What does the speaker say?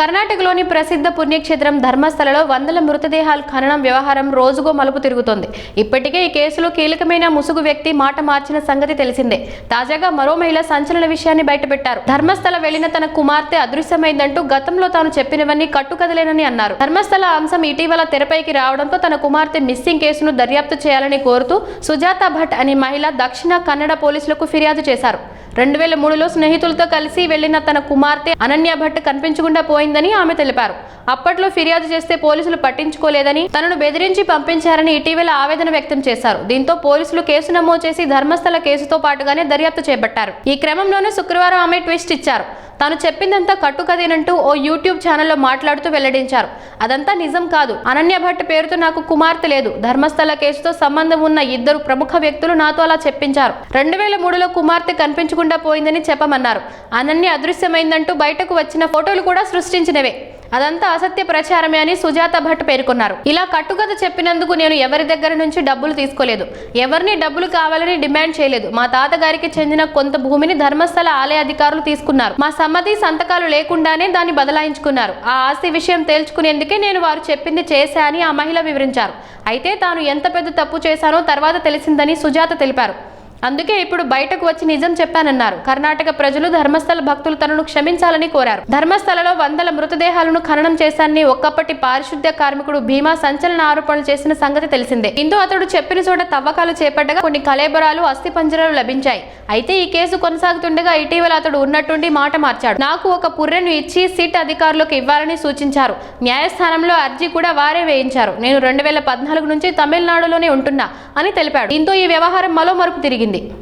కర్ణాటకలోని ప్రసిద్ధ పుణ్యక్షేత్రం ధర్మస్థలలో వందల మృతదేహాల ఖననం వ్యవహారం రోజుగో మలుపు తిరుగుతోంది. ఇప్పటికే ఈ కేసులో కీలకమైన ముసుగు వ్యక్తి మాట మార్చిన సంగతి తెలిసిందే. తాజాగా మరో మహిళ సంచలన విషయాన్ని బయటపెట్టారు. ధర్మస్థల వెళ్ళిన తన కుమార్తె అదృశ్యమైందంటూ గతంలో తాను చెప్పినవన్నీ కట్టుకదలేనని అన్నారు. ధర్మస్థల అంశం ఇటీవల తెరపైకి రావడంతో తన కుమార్తె మిస్సింగ్ కేసును దర్యాప్తు చేయాలని కోరుతూ సుజాత భట్ అనే మహిళ దక్షిణ కన్నడ పోలీసులకు ఫిర్యాదు చేశారు. రెండు వేల మూడులో స్నేహితులతో కలిసి వెళ్ళిన తన కుమార్తె అనన్య భట్ కనిపించకుండా పోయిందని ఆమె తెలిపారు. అప్పట్లో ఫిర్యాదు చేస్తే పోలీసులు పట్టించుకోలేదని తనను బెదిరించి పంపించారని ఇటీవల ఆవేదన వ్యక్తం చేశారు. దీంతో పోలీసులు కేసు నమోదు చేసి ధర్మస్థల కేసుతో పాటుగానే దర్యాప్తు చేపట్టారు. ఈ క్రమంలోనే శుక్రవారం ఆమె ట్విస్ట్ ఇచ్చారు. తాను చెప్పిందంతా కట్టుకదేనంటూ ఓ యూట్యూబ్ ఛానల్లో మాట్లాడుతూ వెల్లడించారు. అదంతా నిజం కాదు. అనన్య భట్ పేరుతో నాకు కుమార్తె లేదు. ధర్మస్థల కేసుతో సంబంధం ఉన్న ఇద్దరు ప్రముఖ వ్యక్తులు నాతో అలా చెప్పించారు. రెండు వేల మూడులో కుమార్తె లేకుండా పోయిందని చెప్పమన్నారు. అనన్య అదృశ్యమైందంటూ బయటకు వచ్చిన ఫోటోలు కూడా సృష్టించినవే. అదంతా అసత్య ప్రచారమే అని సుజాత భట్ పేర్కొన్నారు. ఇలా కట్టుకథ చెప్పినందుకు నేను ఎవరి దగ్గర నుంచి డబ్బులు తీసుకోలేదు. ఎవరిని డబ్బులు కావాలని డిమాండ్ చేయలేదు. మా తాతగారికి చెందిన కొంత భూమిని ధర్మస్థల ఆలయ అధికారులు తీసుకున్నారు. మా సమ్మతి సంతకాలు లేకుండానే దాన్ని బదలాయించుకున్నారు. ఆ ఆస్తి విషయం తేల్చుకునేందుకే నేను వారు చెప్పింది చేశా అని ఆ మహిళ వివరించారు. అయితే తాను ఎంత పెద్ద తప్పు చేశానో తర్వాత తెలిసిందని సుజాత తెలిపారు. అందుకే ఇప్పుడు బయటకు వచ్చి నిజం చెప్పానన్నారు. కర్ణాటక ప్రజలు ధర్మస్థల భక్తులు తనను క్షమించాలని కోరారు. ధర్మస్థలలో వందల మృతదేహాలను ఖననం చేశానని ఒక్కప్పటి పారిశుద్ధ్య కార్మికుడు భీమా సంచలన ఆరోపణలు చేసిన సంగతి తెలిసిందే. ఇందు అతడు చెప్పిన చోట తవ్వకాలు చేపట్టగా కొన్ని కలేబరాలు అస్థిపంజరాలు లభించాయి. అయితే ఈ కేసు కొనసాగుతుండగా ఇటీవల అతడు ఉన్నట్టుండి మాట మార్చాడు. నాకు ఒక పుర్రెను ఇచ్చి సిట్ అధికారులకు ఇవ్వాలని సూచించారు. న్యాయస్థానంలో అర్జీ కూడా వారే వేయించారు. నేను రెండు వేల పద్నాలుగు నుంచి తమిళనాడులోనే ఉంటున్నా అని తెలిపాడు. దీంతో ఈ వ్యవహారం మరో మరుపు తిరిగింది. ఉంది